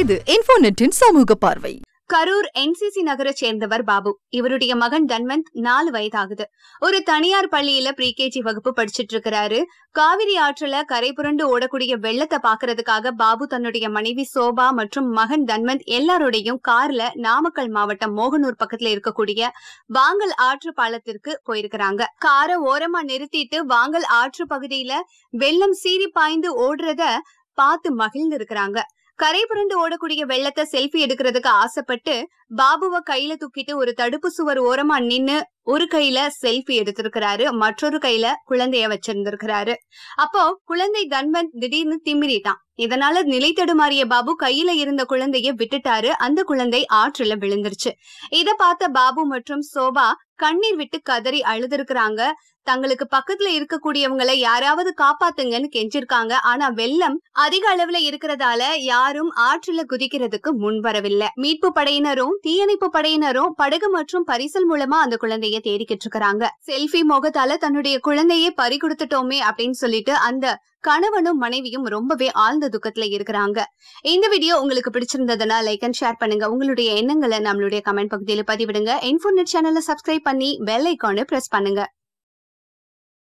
இது இன்ஃபோநெட்டின் சமூக பார்வை. கரூர் என்சிசி நகரை சேர்ந்தவர் பாபு. இவருடைய மகன் தன்வந்த் நாலு வயதாகுது. ஒரு தனியார் பள்ளியில ப்ரீகேஜி வகுப்பு படிச்சிட்டு இருக்கிறாரு காவிரி ஆற்றுல கரை புரண்டு ஓடக்கூடிய வெள்ளத்தை பாக்குறதுக்காக பாபு தன்னுடைய மனைவி சோபா மற்றும் மகன் தன்வந்த் எல்லாரோடையும் கார்ல நாமக்கல் மாவட்டம் மோகனூர் பக்கத்துல இருக்கக்கூடிய வாங்கல் ஆற்று பாலத்திற்கு போயிருக்கிறாங்க. காரை ஓரமா நிறுத்திட்டு வாங்கல் ஆற்று பகுதியில வெள்ளம் சீறி பாய்ந்து ஓடுறத பார்த்து மகிழ்ந்து இருக்கிறாங்க. கரை புரண்டு ஓடக்கூடிய வெள்ளத்தை செல்ஃபி எடுக்கிறதுக்கு ஆசைப்பட்டு பாபுவை கையில தூக்கிட்டு ஒரு தடுப்பு சுவர் ஓரமா நின்னு ஒரு கையில செல்ஃபி எடுத்திருக்கிறாரு மற்றொரு கையில குழந்தைய வச்சிருந்திருக்கிறாரு. அப்போ குழந்தை தன்வந்த் திடீர்னு திமிரிட்டான். இதனால நிலை தடுமாறிய பாபு கையில இருந்த குழந்தைய விட்டுட்டாரு. அந்த குழந்தை ஆற்றுல விழுந்துருச்சு. இத பார்த்த பாபு மற்றும் சோபா கண்ணீர் விட்டு கதறி அழுதுருக்குறாங்க. தங்களுக்கு பக்கத்துல இருக்கக்கூடியவங்களை யாராவது காப்பாத்துங்கன்னு கெஞ்சிருக்காங்க. ஆனா வெள்ளம் அதிக அளவுல இருக்கிறதால யாரும் ஆற்றுல குதிக்கிறதுக்கு முன் வரவில்லை. மீட்பு படையினரும் தீயணைப்பு படையினரும் படகு மற்றும் பரிசல் மூலமா அந்த குழந்தைய தேடிக்கிட்டு இருக்கிறாங்க செல்ஃபி முகத்தால தன்னுடைய குழந்தையை பறி கொடுத்துட்டோமே அப்படின்னு சொல்லிட்டு அந்த கணவனும் மனைவியும் ரொம்பவே ஆழ்ந்த துக்கத்துல இருக்கிறாங்க. இந்த வீடியோ உங்களுக்கு பிடிச்சிருந்ததுன்னா லைக் அண்ட் ஷேர் பண்ணுங்க. உங்களுடைய எண்ணங்களை நம்மளுடைய கமெண்ட் பகுதியில பதிவிடுங்க. இன்ஃபோநெட் சேனலை சப்ஸ்கிரைப் பண்ணி பெல் ஐக்கானு பிரஸ் பண்ணுங்க.